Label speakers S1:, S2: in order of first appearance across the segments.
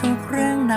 S1: ทุกเรื่องใน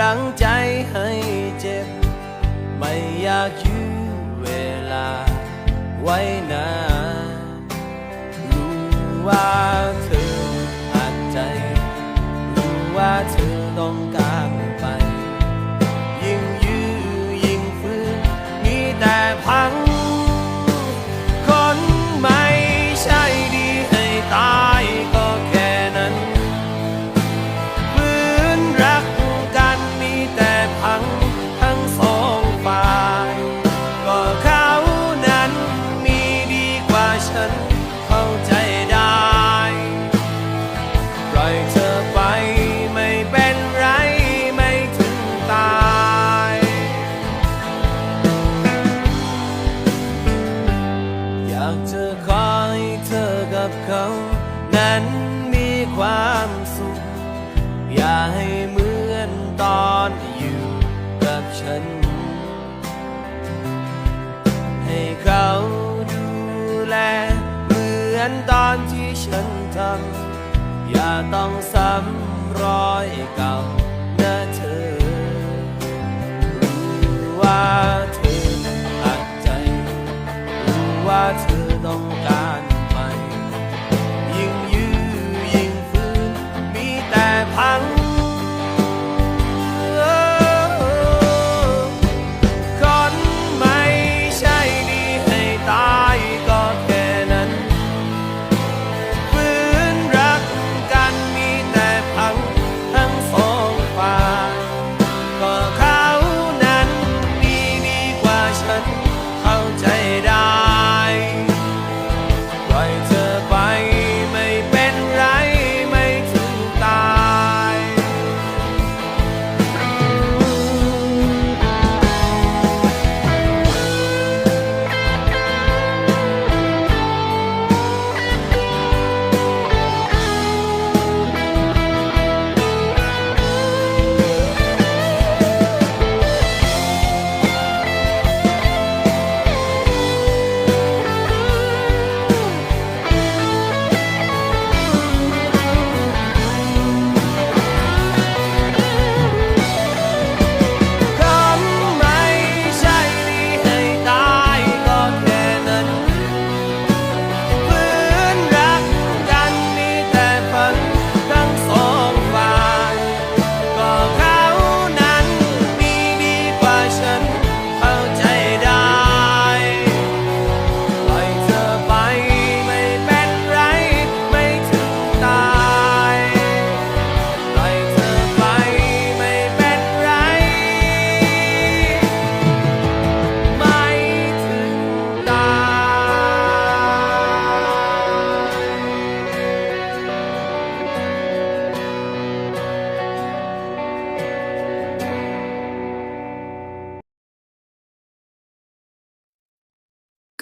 S2: รั
S3: งใจให้เจ็บ ไม่อยากยื้อเวลาไว้นานรู้ว่า อนตอนที่ฉันทำอย่าต้องซ้ำรอยเก่านะเธอ รู้ว่าเธออัดใจ รู้ว่าเธอต้อง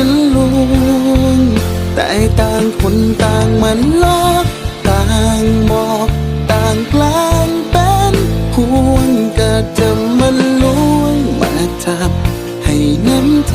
S4: ันลวงแต่ต่างคนต่างมันลอกต่างบอกต่างกลางเป็นห่วงก็จะมันลวงมาจับให้น้ำใจ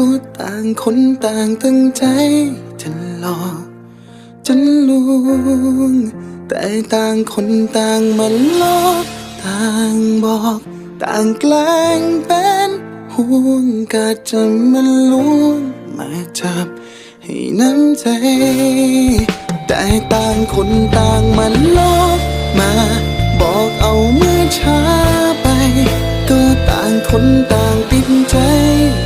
S4: ก็ต่างคนต่างตั้งใจจะหลอกจะลวง แต่ต่างคนต่างมันลอกต่างบอก ต่างแกล้งเป็นห่วงก็จะมันลวงมาจับให้น้ำใจ แต่ต่างคนต่างมันลอกมา บอกเอาเมื่อช้าไป ก็ต่างคนต่างติดใจยอมใจ